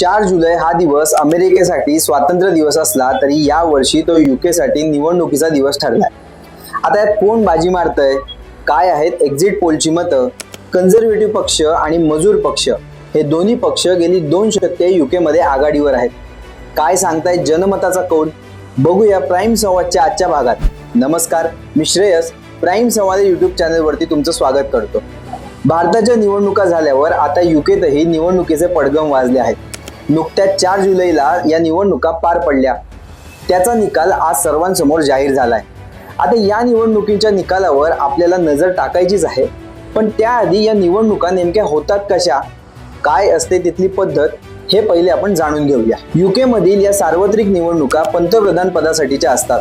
चार जुलै हा दिवस अमेरिकेसाठी स्वातंत्र्य दिवस असला तरी या वर्षी तो युकेसाठी निवडणुकीचा दिवस ठरलाय. आता यात कोण बाजी मारतय? काय आहेत एक्झिट पोलची मतं? कन्झर्वेटिव्ह पक्ष आणि मजूर पक्ष? हे दोन्ही पक्ष गेली दोन शतके युकेमध्ये आघाडीवर आहेत. काय सांगताय जनमताचा कौल? बघूया प्राईम संवादच्या आजच्या भागात. नमस्कार मी श्रेयस. प्राईम संवाद युट्यूब चॅनलवरती तुमचं स्वागत करतो. भारताच्या निवडणुका झाल्यावर आता युकेतही निवडणुकीचे पडगम वाजले आहेत. नुकत्याच चार जुलैला या निवडणुका पार पडल्या. त्याचा निकाल आज सर्वांसमोर जाहीर झालाय. आता या निवडणुकीच्या निकालावर आपल्याला नजर टाकायचीच आहे. पण त्याआधी या निवडणुका नेमक्या होतात कशा? काय असते तिथली पद्धत? हे पहिले आपण जाणून घेऊया. युके मधील या सार्वत्रिक निवडणुका पंतप्रधान पदासाठीच्या असतात.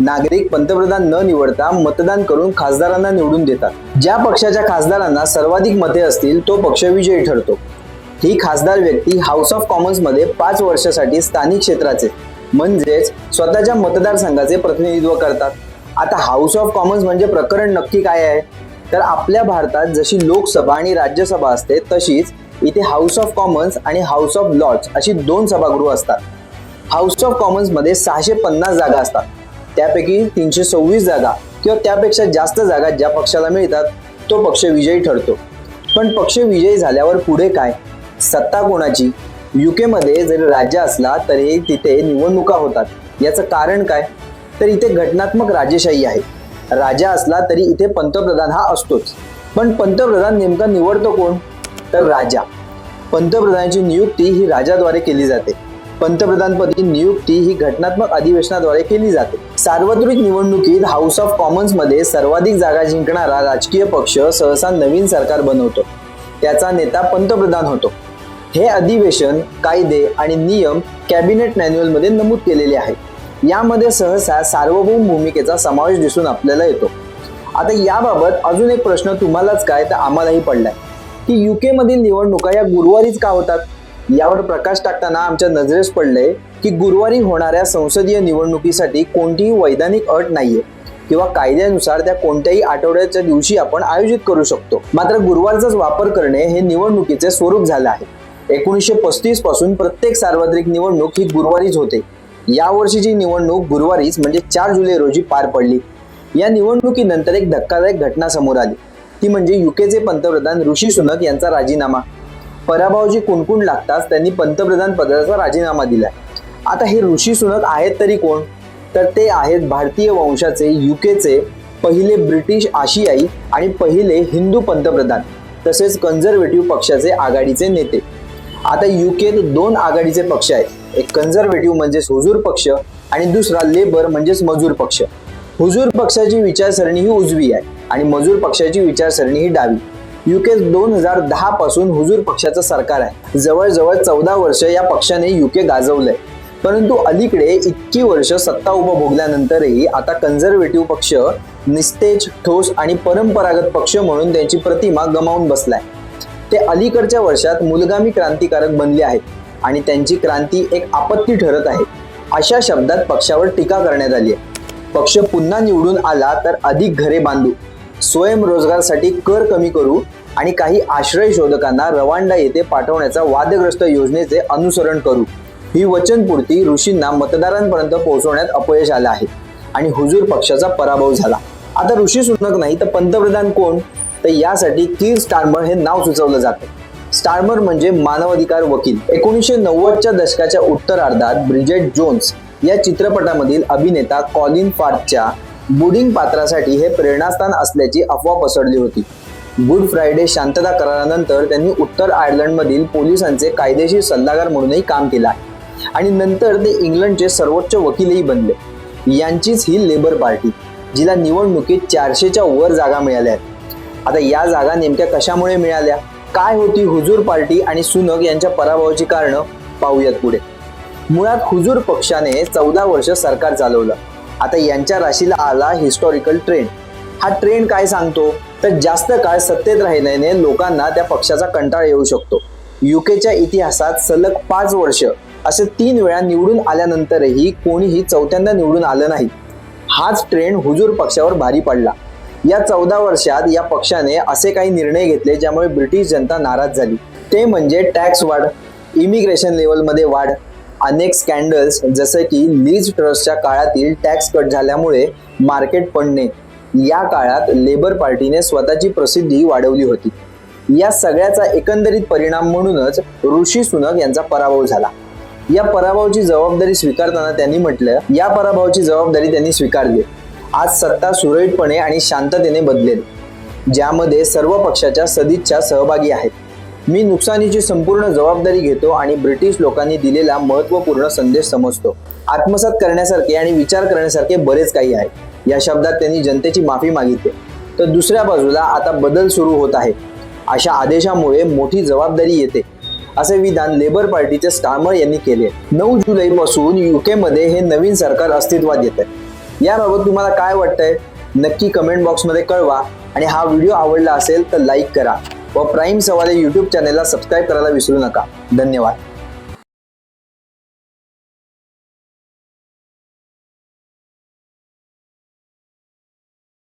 नागरिक पंतप्रधान न निवडता मतदान करून खासदारांना निवडून देतात. ज्या पक्षाच्या खासदारांना सर्वाधिक मते असतील तो पक्ष विजयी ठरतो. ही खासदार व्यक्ती हाऊस ऑफ कॉमन्समध्ये पाच वर्षासाठी स्थानिक क्षेत्राचे म्हणजेच स्वतःच्या मतदारसंघाचे प्रतिनिधित्व करतात. आता हाऊस ऑफ कॉमन्स म्हणजे प्रकरण नक्की काय आहे? तर आपल्या भारतात जशी लोकसभा आणि राज्यसभा असते तशीच इथे हाऊस ऑफ कॉमन्स आणि हाऊस ऑफ लॉर्ड्स अशी दोन सभागृह असतात. हाऊस ऑफ कॉमन्समध्ये सहाशे पन्नास जागा असतात. त्यापैकी तीनशे सव्वीस जागा किंवा त्यापेक्षा जास्त जागा ज्या पक्षाला मिळतात तो पक्ष विजयी ठरतो. पण पक्ष विजयी झाल्यावर पुढे काय? सत्ता कोणाची? युकेमध्ये जरी राज्य असला तरी तिथे निवडणुका होतात. याचं कारण काय? तर इथे घटनात्मक राजेशाही आहे. राजा असला तरी इथे पंतप्रधान हा असतोच. पण पंतप्रधान नेमका निवडतो कोण? तर राजा. पंतप्रधानाची नियुक्ती ही राजाद्वारे केली जाते. पंतप्रधानपदी नियुक्ती ही घटनात्मक अधिवेशनाद्वारे केली जाते. सार्वत्रिक निवडणुकीत हाऊस ऑफ कॉमन्समध्ये सर्वाधिक जागा जिंकणारा राजकीय पक्ष सहसा नवीन सरकार बनवतो. त्याचा नेता पंतप्रधान होतो. हे अधिवेशन कायदे आणि नियम कॅबिनेट मॅन्युअलमध्ये नमूद केलेले आहेत. यामध्ये सहसा सार्वभौम भूमिकेचा समावेश दिसून आपल्याला येतो. आता याबाबत अजून एक प्रश्न तुम्हालाच काय तर आम्हालाही पडलाय. की युके मधील निवडणुका या गुरुवारीच का होतात? यावर प्रकाश टाकताना आमच्या नजरेस पडले की गुरुवारी होणाऱ्या संसदीय निवडणुकीसाठी कोणतीही वैधानिक अट नाहीये किंवा कायद्यानुसार त्या कोणत्याही आठवड्याच्या दिवशी आपण आयोजित करू शकतो. मात्र गुरुवारचाच वापर करणे हे निवडणुकीचे स्वरूप झालं आहे. एकोणीसशे पस्तीसपासून प्रत्येक सार्वत्रिक निवडणूक ही गुरुवारीच होते. यावर्षीची निवडणूक गुरुवारीच म्हणजे चार जुलै रोजी पार पडली. या निवडणुकीनंतर एक धक्कादायक घटना समोर आली. ती म्हणजे युकेचे पंतप्रधान ऋषी सुनक यांचा राजीनामा. पराभवाची कुणकुण लागताच त्यांनी पंतप्रधान पदाचा राजीनामा दिला. आता हे ऋषी सुनक आहेत तरी कोण? तर ते आहेत भारतीय वंशाचे युकेचे पहिले ब्रिटिश आशियाई आणि पहिले हिंदू पंतप्रधान तसेच कन्झर्वेटिव्ह पक्षाचे आघाडीचे नेते. आता युकेत दोन आघाडीचे पक्ष आहेत. एक कन्झर्वेटिव्ह म्हणजेच हुजूर पक्ष आणि दुसरा लेबर म्हणजेच मजूर पक्ष. हुजूर पक्षाची विचारसरणी ही उजवी आहे आणि मजूर पक्षाची विचारसरणी ही डावी. युके दोन हजार दहा पासून हुजूर पक्षाचं सरकार आहे. जवळजवळ चौदा वर्ष या पक्षाने युके गाजवलंय. परंतु अलीकडे इतकी वर्ष सत्ता उपभोगल्यानंतरही आता कन्झर्वेटिव्ह पक्ष निस्तेज ठोस आणि परंपरागत पक्ष म्हणून त्यांची प्रतिमा गमावून बसलाय. ते अलीकडच्या वर्षात मुलगामी क्रांतिकारक बनले आहेत आणि त्यांची क्रांती एक आपत्ती ठरत आहे. अशा शब्दात पक्षावर टीका करण्यात आली आहे. पक्ष पुन्हा निवडून आला तर अधिक घरे बांधू स्वयंरोजगारासाठी कर कमी करू आणि काही आश्रय शोधकांना रवांडा येथे पाठवण्याचा वादग्रस्त योजनेचे अनुसरण करू. ही वचनपूर्ती ऋषींना मतदारांपर्यंत पोहोचवण्यात अपयश आलं आहे आणि हुजूर पक्षाचा पराभव झाला. आता ऋषी सुनक नाही तर पंतप्रधान कोण? तर यासाठी कीर स्टार्मर हे नाव सुचवलं जातं. स्टार्मर म्हणजे मानवाधिकार वकील. एकोणीसशे नव्वदच्या दशकाच्या उत्तरार्धात ब्रिजेट जोन्स या चित्रपटामधील अभिनेता कॉलिन फार्टच्या बुडिंग पात्रासाठी हे प्रेरणास्थान असल्याची अफवा पसरली होती. गुड फ्रायडे शांतता करारानंतर त्यांनी उत्तर आयर्लंडमधील पोलिसांचे कायदेशीर सल्लागार म्हणूनही काम केलं आहे. आणि नंतर ते इंग्लंडचे सर्वोच्च वकीलही बनले. यांचीच ही लेबर पार्टी जिला निवडणुकीत चारशेच्या वर जागा मिळाल्या आहेत. आता या जागा नेमक्या कशामुळे मिळाल्या? काय होती हुजूर पार्टी आणि सुनक यांच्या पराभवाची कारणं? पाहूयात पुढे. मुळात हुजूर पक्षाने चौदा वर्ष सरकार चालवलं. आता यांच्या राशीला आला हिस्टॉरिकल ट्रेंड हा ट्रेंड काय सांगतो? तर जास्त काळ सत्तेत राहिल्याने लोकांना त्या पक्षाचा कंटाळा येऊ शकतो. युकेच्या इतिहासात सलग पाच वर्ष असे तीन वेळा निवडून आल्यानंतरही कोणीही चौथ्यांदा निवडून आलं नाही. हाच ट्रेंड हुजूर पक्षावर भारी पडला. या चौदा वर्षात या पक्षाने असे काही निर्णय घेतले ज्यामुळे ब्रिटिश जनता नाराज झाली. ते म्हणजे टॅक्स वाढ इमिग्रेशन लेवलमध्ये वाढ अनेक स्कॅन्डल्स जसे की लीज ट्रस्टच्या काळातील टॅक्स कट झाल्यामुळे मार्केट पडणे. या काळात लेबर पार्टीने स्वतःची प्रसिद्धी वाढवली होती. या सगळ्याचा एकंदरीत परिणाम म्हणूनच ऋषी सुनक यांचा पराभव झाला. या पराभवाची जबाबदारी स्वीकारताना त्यांनी म्हटलं या पराभवाची जबाबदारी त्यांनी स्वीकारली. आज सत्ता सुरळीतपणे आणि शांततेने बदलेल ज्यामध्ये सर्व पक्षाच्या सदिच्छा सहभागी आहेत. मी नुकसानीची संपूर्ण जबाबदारी घेतो आणि ब्रिटिश लोकांनी दिलेला महत्त्वपूर्ण संदेश समजतो. आत्मसात करण्यासारखे आणि विचार करण्यासारखे बरेच काही आहे. या शब्दात त्यांनी जनतेची माफी मागितली. तर दुसऱ्या बाजूला आता बदल सुरू होत आहे. अशा आदेशामुळे मोठी जबाबदारी येते असे विधान लेबर पार्टीचे स्टार्मर यांनी केले. नऊ जुलै पासून युके हे नवीन सरकार अस्तित्वात येत आहे याबाबत तुम्हाला काय वाटतंय नक्की कमेंट बॉक्समध्ये कळवा. आणि हा व्हिडिओ आवडला असेल तर लाईक करा. व प्राईम सवाले यूट्यूब चॅनेलला सबस्क्राईब करायला विसरू नका. धन्यवाद.